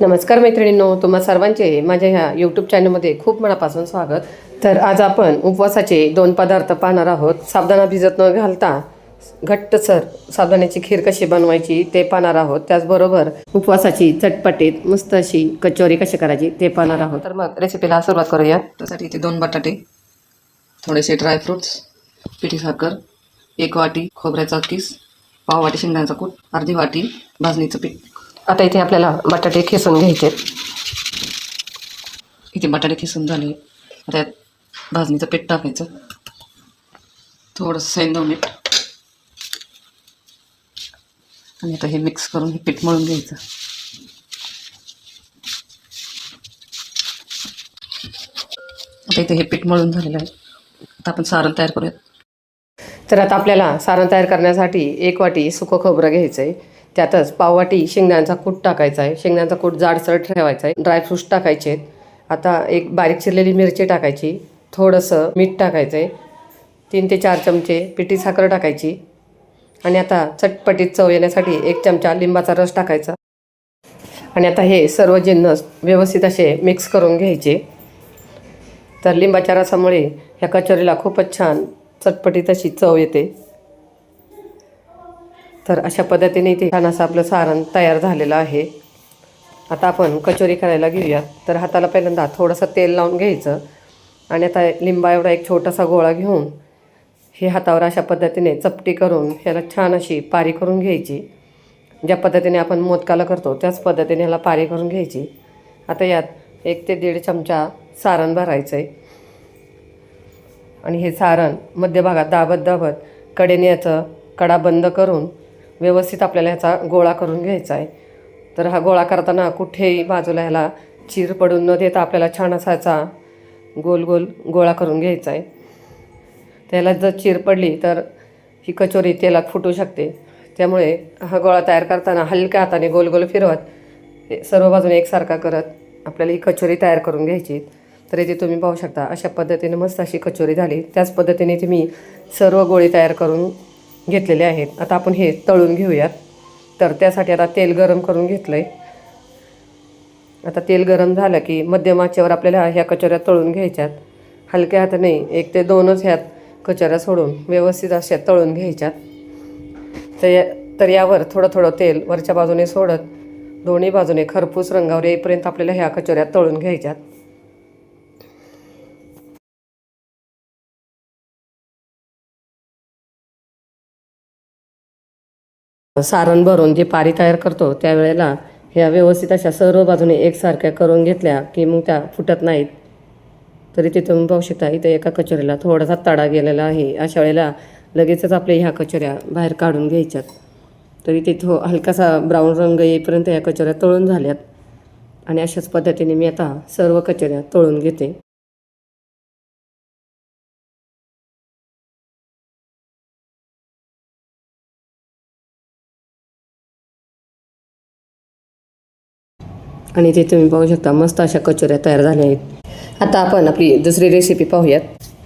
नमस्कार मैत्रिणींनो तुम्हा सर्वांचे माझ्या ह्या यूट्यूब चॅनलमध्ये खूप मनापासून स्वागत. तर आज आपण उपवासाचे दोन पदार्थ पाहणार आहोत. साबदाणा भिजत न घालता घट्टसर साबदाण्याची खीर कशी बनवायची ते पाहणार आहोत. त्याचबरोबर उपवासाची चटपटीत मस्त अशी कचोरी कशी करायची ते पाहणार आहोत. तर मग रेसिपीला सुरुवात करूया. त्यासाठी इथे दोन बटाटे थोडेसे ड्रायफ्रुट्स पिठी साखर एक वाटी खोबऱ्याचा किस पाव वाटी शेंगदाण्याचा कूट अर्धी वाटी भाजणीचं पीठ. आता इथे आपल्याला बटाटे खिसून घ्यायचे. इथे बटाटे खिसून झाले. आता यात भाजणीचं पीठ टाकायचं. थोडंसं सैंदव मीठ आणि आता हे मिक्स करून हे पीठ मळून घ्यायचं. आता इथे हे पीठ मळून झालेलं आहे. आता आपण सारण तयार करूयात. तर आता आपल्याला सारण तयार करण्यासाठी एक वाटी सुकं खोबरं घ्यायचं आहे त्यातच पाववाटी शेंगदाण्याचा कूट टाकायचा आहे. शेंगदाण्याचा कूट जाडसर ठेवायचा आहे. ड्रायफ्रूट्स टाकायचे आहेत. आता एक बारीक चिरलेली मिरची टाकायची. थोडंसं मीठ टाकायचं आहे. तीन ते चार चमचे पिठी साखर टाकायची. आणि आता चटपटीत चव येण्यासाठी एक चमचा लिंबाचा रस टाकायचा. आणि आता हे सर्व जिन्नस व्यवस्थित असे मिक्स करून घ्यायचे. तर लिंबाच्या रसामुळे ह्या कचोरीला खूपच छान चटपटीत अशी चव येते. तर अशा पद्धतीने इथे छान असं आपलं सारण तयार झालेलं आहे. आता आपण कचोरी करायला घेऊयात. तर हाताला पहिल्यांदा थोडंसं तेल लावून घ्यायचं. आणि आता लिंबा एवढा एक छोटासा गोळा घेऊन हे हातावर अशा पद्धतीने चपटी करून ह्याला छान अशी पारी करून घ्यायची. ज्या पद्धतीने आपण मोदकाला करतो त्याच पद्धतीने ह्याला पारी करून घ्यायची. आता यात एक ते दीड चमचा सारण भरायचं आहे आणि हे सारण मध्यभागात दाबत दाबत कडेने याचं कडा बंद करून व्यवस्थित आपल्याला ह्याचा गोळा करून घ्यायचा आहे. तर हा गोळा करताना कुठेही बाजूला ह्याला चीर पडून न देता आपल्याला छान असायचा गोल गोल गोळा करून घ्यायचा आहे. त्याला जर चीर पडली तर ही कचोरी तेलात फुटू शकते. त्यामुळे हा गोळा तयार करताना हलक्या हाताने गोल गोल फिरवत सर्व बाजूने एकसारखा करत आपल्याला ही कचोरी तयार करून घ्यायची. तर इथे तुम्ही पाहू शकता अशा पद्धतीने मस्त अशी कचोरी झाली. त्याच पद्धतीने इथे मी सर्व गोळी तयार करून घेतलेले आहेत. आता आपण हे तळून घेऊयात. तर त्यासाठी आता तेल गरम करून घेतलं आहे आता तेल गरम झालं की मध्यम आचेवर आपल्याला ह्या कचोऱ्या तळून घ्यायच्यात. हलक्या हाताने एक ते दोनच ह्यात कचोऱ्या सोडून व्यवस्थित अशा तळून घ्यायच्यात. तर या तर यावर थोडं थोडं तेल वरच्या बाजूने सोडत दोन्ही बाजूने खरपूस रंगावर येईपर्यंत आपल्याला ह्या कचोऱ्या तळून घ्यायच्यात. सारण भरून जे पारी तयार करतो त्यावेळेला ह्या व्यवस्थित अशा सर्व बाजूने एकसारख्या करून घेतल्या की मग त्या फुटत नाहीत. तरी ते तुम्ही पाहू शकता इथे एका कचोरीला थोडासा तडा गेलेला आहे. अशा वेळेला लगेचच आपल्या ह्या कचोऱ्या बाहेर काढून घ्यायच्यात. तरी ते थो हलकासा ब्राऊन रंग येईपर्यंत ह्या कचोऱ्या तळून झाल्यात. आणि अशाच पद्धतीने मी आता सर्व कचोऱ्या तळून घेते. आणि ते तुम्ही पाहू शकता मस्त अशा कचोऱ्या तयार झाल्या आहेत. आता आपण आपली दुसरी रेसिपी पाहूयात.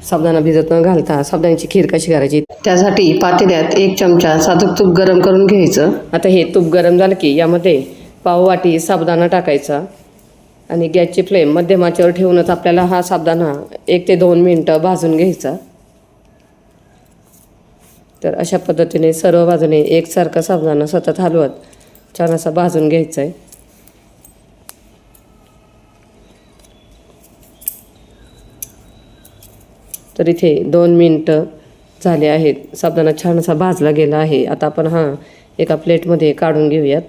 साबुदाणा भिजत न घालता साबुदाण्याची खीर कशी करायची? त्यासाठी पातेल्यात एक चमचा साजूक तूप गरम करून घ्यायचं. आता हे तूप गरम झालं की यामध्ये पाव वाटी साबुदाणा टाकायचा. आणि गॅसची फ्लेम मध्यम आचेवर ठेवूनच आपल्याला हा साबुदाणा एक ते दोन मिनटं भाजून घ्यायचा. तर अशा पद्धतीने सर्व बाजूने एकसारखा साबुदाणा सतत हलवत छान असा भाजून घ्यायचा आहे तर इथे दोन मिनटं झाले आहेत. साबदाणा छान असा भाजला गेला आहे. आता आपण हा एका प्लेटमध्ये काढून घेऊयात.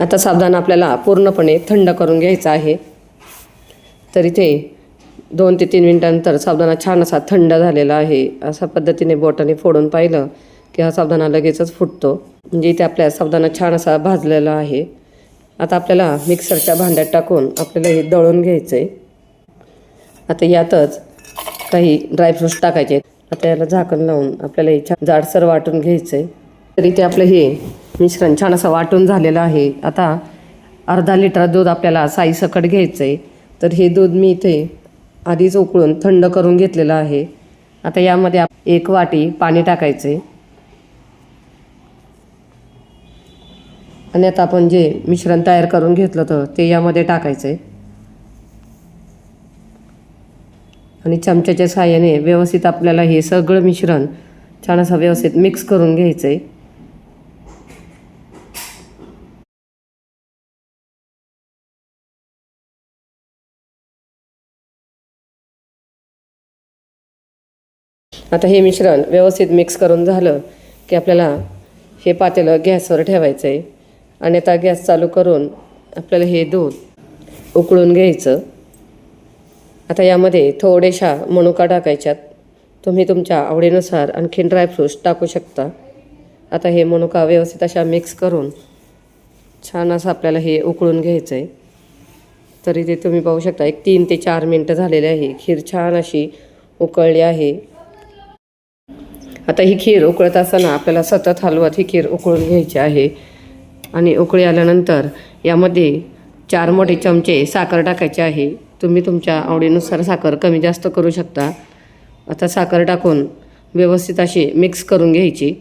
आता साबुदाणा आपल्याला पूर्णपणे थंड करून घ्यायचा आहे. तर इथे दोन ते तीन मिनटानंतर साबदाणा छान असा थंड झालेला आहे. अशा पद्धतीने बोटाने फोडून पाहिलं की हा साबदाणा लगेचच फुटतो. म्हणजे इथे आपल्या साबदाना छान असा भाजलेला आहे. आता आपल्याला मिक्सरच्या भांड्यात टाकून आपल्याला हे दळून घ्यायचं आहे आता यातच काही ड्रायफ्रूट्स टाकायचे आहेत. आता याला झाकण लावून आपल्याला हे छान जाडसर वाटून घ्यायचं आहे तरी ते आपलं हे मिश्रण छान असं वाटून झालेलं आहे. आता अर्धा लिटर दूध आपल्याला साईसकट घ्यायचं आहे तर हे दूध मी इथे आधीच उकळून थंड करून घेतलेलं आहे. आता यामध्ये एक वाटी पाणी टाकायचं आणि आता आपण जे मिश्रण तयार करून घेतलं होतं ते यामध्ये टाकायचं आहे आणि चमच्याच्या साहाय्याने व्यवस्थित आपल्याला हे सगळं मिश्रण छान असं व्यवस्थित मिक्स करून घ्यायचं आहे आता हे मिश्रण व्यवस्थित मिक्स करून झालं की आपल्याला हे पातेलं गॅसवर ठेवायचं आहे आणि आता गॅस चालू करून आपल्याला हे दूध उकळून घ्यायचं. आता यामध्ये थोड्याशा मनुका टाकायच्यात. तुम्ही तुमच्या आवडीनुसार आणखीन ड्रायफ्रूट्स टाकू शकता. आता हे मनुका व्यवस्थित अशा मिक्स करून छान असं आपल्याला हे उकळून घ्यायचं आहे तरी ते तुम्ही पाहू शकता एक तीन ते चार मिनटं झालेले आहे. खीर छान अशी उकळली आहे. आता ही खीर उकळत असताना आपल्याला सतत हलवत ही खीर उकळून घ्यायची आहे. आणि उकळी आल्यानंतर यामध्ये चार मोठे चमचे साखर टाकायचे आहे. तुम्ही तुमच्या आवडीनुसार साखर कमी जास्त करू शकता. आता साखर टाकून व्यवस्थित अशी मिक्स करून घ्यायची.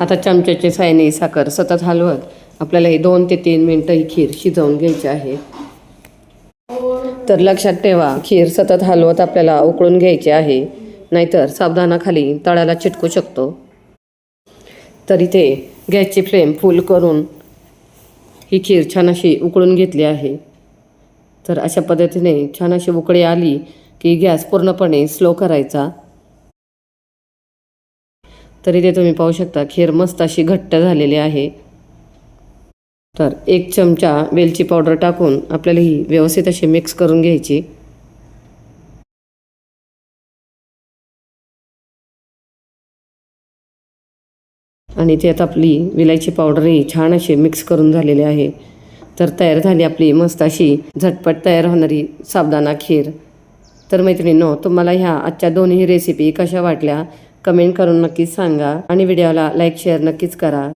आता चमच्याचे सायने साखर सतत हलवत आपल्याला हे दोन ते तीन मिनटं ही खीर शिजवून घ्यायची आहे. तर लक्षात ठेवा खीर सतत हलवत आपल्याला उकळून घ्यायची आहे. नाहीतर साबदानाखाली तळाला चिटकू शकतो. तरी ते गॅसची फ्लेम फुल करून ही खीर छान अशी उकळून घेतली आहे. तर अशा पद्धतीने छान अशी उकळी आली की गॅस पूर्णपणे स्लो करायचा. तरी ते तुम्ही पाहू शकता खीर मस्त अशी घट्ट झालेली आहे. तर एक चमचा वेलची पावडर टाकून आपल्याला ही व्यवस्थित अशी मिक्स करून घ्यायची. आणि त्यात आपली विलायची पावडरही छान अशी मिक्स करून झालेली आहे. तर तयार झाली आपली मस्त अशी झटपट तयार होणारी साबदाणा खीर. तर मैत्रिणींनो तुम्हाला ह्या आजच्या दोन्ही रेसिपी कशा वाटल्या कमेंट करून नक्कीच सांगा आणि व्हिडिओला लाईक शेअर नक्कीच करा.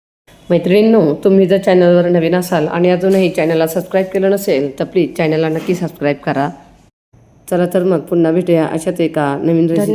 मैत्रिणींनो तुम्ही जर चॅनलवर नवीन असाल आणि अजूनही चॅनलला सबस्क्राईब केलं नसेल तर प्लीज चॅनलला नक्की सबस्क्राईब करा. चला तर मग पुन्हा भेटूया अशाच एका नवीन रेसिपी